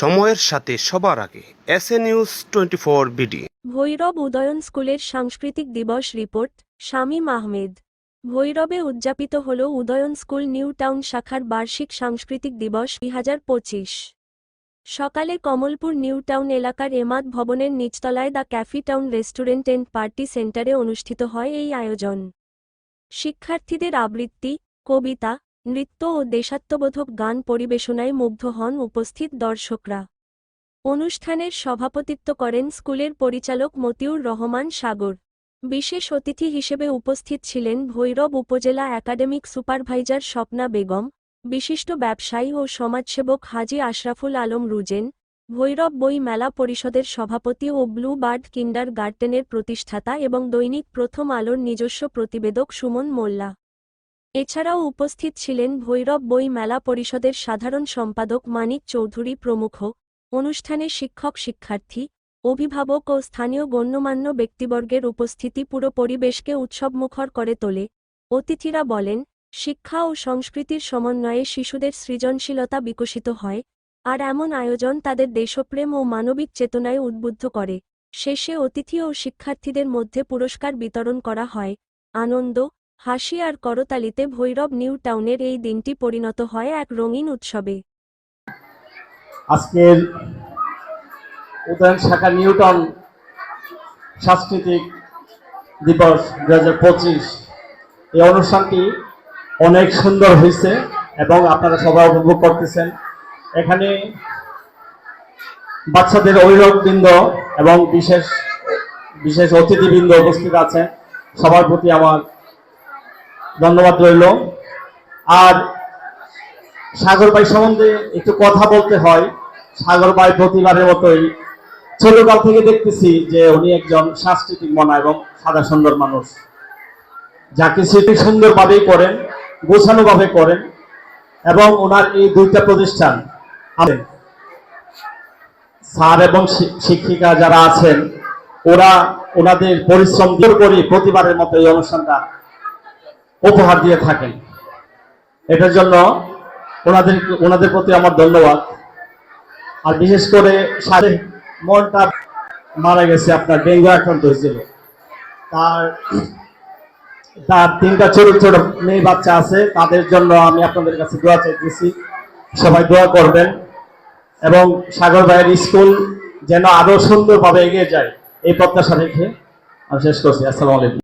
সময়ের সাথে সবার আগে S A news twenty four BD. Bhairab Udayan স্কুলের সাংস্কৃতিক দিবস রিপোর্ট, শামীম আহমেদ। ভৈরবে উদযাপিত হল উদয়ন স্কুল নিউ টাউন শাখার বার্ষিক সাংস্কৃতিক দিবস দুই হাজার পঁচিশ। সকালে কমলপুর নিউ টাউন এলাকার এমাদ ভবনের নিচতলায় the cafe town restaurant and party সেন্টারে অনুষ্ঠিত হয় এই আয়োজন। শিক্ষার্থীদের আবৃত্তি, কবিতা নৃত্য ও দেশাত্মবোধক গান পরিবেশনায় মুগ্ধ হন উপস্থিত দর্শকরা। অনুষ্ঠানের সভাপতিত্ব করেন স্কুলের পরিচালক মতিউর রহমান সাগর। বিশেষ অতিথি হিসেবে উপস্থিত ছিলেন ভৈরব উপজেলা একাডেমিক সুপারভাইজার স্বপ্না বেগম, বিশিষ্ট ব্যবসায়ী ও সমাজসেবক হাজি আশরাফুল আলম রুজেন, ভৈরব বই মেলা পরিষদের সভাপতি ও ব্লু বার্ড কিন্ডার গার্ডেনের প্রতিষ্ঠাতা এবং দৈনিক প্রথম আলোর নিজস্ব প্রতিবেদক সুমন মোল্লা। এছাড়াও উপস্থিত ছিলেন ভৈরব বই মেলা পরিষদের সাধারণ সম্পাদক মানিক চৌধুরী প্রমুখ, অনুষ্ঠানে শিক্ষক শিক্ষার্থী, অভিভাবক ও স্থানীয় গণ্যমান্য ব্যক্তিবর্গের উপস্থিতি পুরো পরিবেশকে উৎসবমুখর করে তোলে। অতিথিরা বলেন, শিক্ষা ও সংস্কৃতির সমন্বয়ে শিশুদের সৃজনশীলতা বিকশিত হয়, আর এমন আয়োজন তাদের দেশপ্রেম ও মানবিক চেতনায় উদ্বুদ্ধ করে। শেষে অতিথি ও শিক্ষার্থীদের মধ্যে পুরস্কার বিতরণ করা হয়। আনন্দ হাসি আর করতালিতে ভৈরব নিউ টাউনের এই দিনটি পরিণত হয় এক রঙিন উৎসবে। আজকের উদয়ন শাখা নিউটন সাংস্কৃতিক দিবস দু হাজার পঁচিশ। এই অনুষ্ঠানটি অনেক সুন্দর হয়েছে এবং আপনারা সবাই উপভোগ করতেছেন। এখানে বাচ্চাদের অভিভাবকবৃন্দ এবং বিশেষ বিশেষ অতিথিবৃন্দ উপস্থিত আছেন। সবার প্রতি আমার ধন্যবাদ রইল। আর সাগর ভাই সম্বন্ধে একটু কথা বলতে হয়। সাগর ভাই প্রতিবারের মতোই ছোটকাল থেকে দেখতেছি যে উনি একজন সাংস্কৃতিক মনা এবং সাদা সুন্দর মানুষ। যা কিছু সুন্দরভাবেই করেন গোছানো ভাবে করেন এবং ওনার এই দুইটা প্রতিষ্ঠান স্যার এবং শিক্ষিকা যারা আছেন, ওরা ওনাদের পরিশ্রম দূর করে প্রতিবারের মতো এই অনুষ্ঠানটা উপহার দিয়ে থাকেন। এটার জন্য ওনাদের ওনাদের প্রতি আমার ধন্যবাদ। আর বিশেষ করে সাথে মনটা মারা গেছে আপনার ডেঙ্গু আক্রান্ত হয়েছিল। তার তার তিনটা ছোট ছোট মেয়ে বাচ্চা আছে, তাদের জন্য আমি আপনাদের কাছে দোয়া চাইতেছি। সবাই দোয়া করবেন। এবং সাগর ভাইয়ের স্কুল যেন আরও সুন্দরভাবে এগিয়ে যায়, এই প্রত্যাশা রেখে আমি শেষ করছি। আসসালামু আলাইকুম।